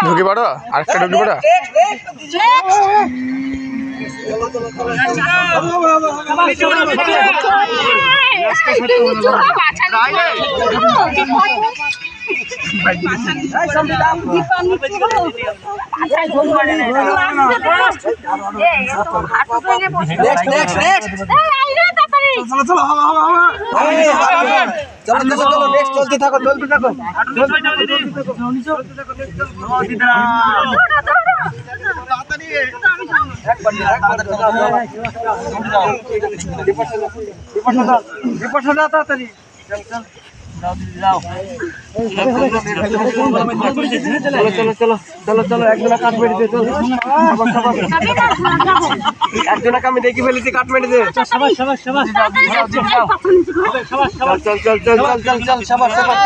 ঢুকি পারো আরেকটা ঢুকি পারো চলো চলো চলো চলো চলো হবে হবে হবে চলো চলো চলো নেক্সট চলতে থাকো চলতে থাকো বিপর্ষা দাও তাড়াতাড়ি চল তাড়াতাড়ি চলো চলো চলো চলো চলো একজনা কাঠ আমি দেখি ফেলেছি কাঠ মেরেছে চল চল চল চল চল চল চল সবাস সবাস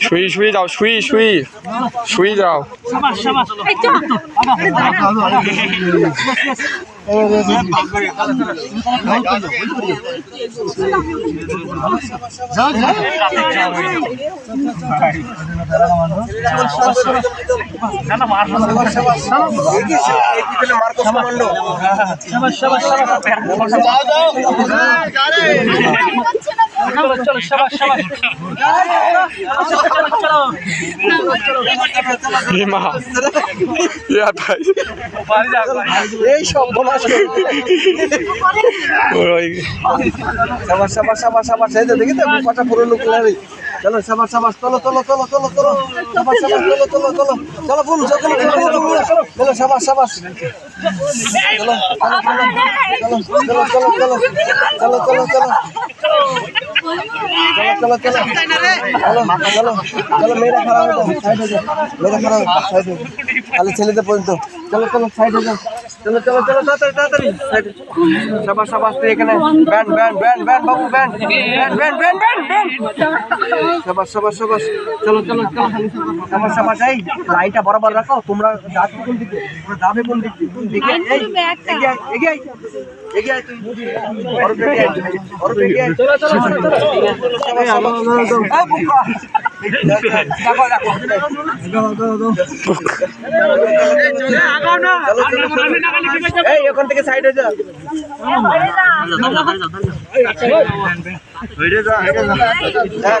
শুই শুই যাও শুই শুই শুই যাও মার্কস ইয়া এই ওই সাবাস সাবাস সাবাস সাবাস এই তো দেখি তো কটা পুরনো প্লেয়ারই চলো সাবাস সাবাস চলো চলো চলো চলো চলো সাবাস সাবাস চলো চলো চলো চলো চলো চলো চলো চলো চলো সাবাস সাবাস চলো চলো চলো চলো চলো চলো চলো চলো চলো চলো। চলো চলো। চলো, মেয়েরা খারাপ হয়ে যাও। সাইড হয়ে মেয়েরা খারাপ হয়ে যাও। তাহলে ছেলেদের পর্যন্ত। চলো চলো, সাইড হয়ে যাও। চলো চলো চলো তাড়াতাড়ি তাড়াতাড়ি। সাবাস সাবাস তুই এখানে। ব্যান্ড ব্যান্ড ব্যান্ড ব্যান্ড বাবু band. Band band band band সাবাস সাবাস সাবাস। চলো চলো চলো। সাবাস সাবাস এই লাইনটা বরাবর রাখো। তোমরা যাচ্ছ কোন দিকে তোমরা যাবে কোন দিক দিকে এই এগিয়ে এগিয়ে এগিয়ে আয় তুই। বড় এগিয়ে আয়, বড় এগিয়ে আয়। চলো চলো চলো চলো। সাবাস সাবাস। এই ওখান থেকে সাইড হয়ে যাও হয়ে যা। হয়ে। যা হ্যাঁ।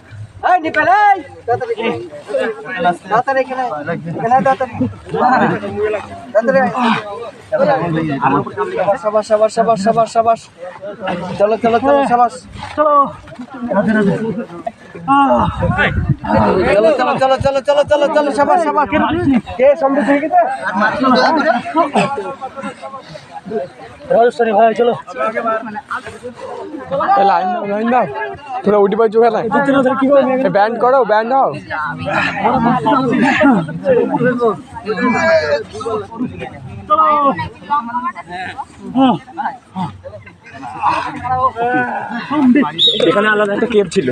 Ay, ini pala! Datarik ব্যান্ড করো ব্যান্ড হও এখানে আলাদা একটা কেপ ছিল।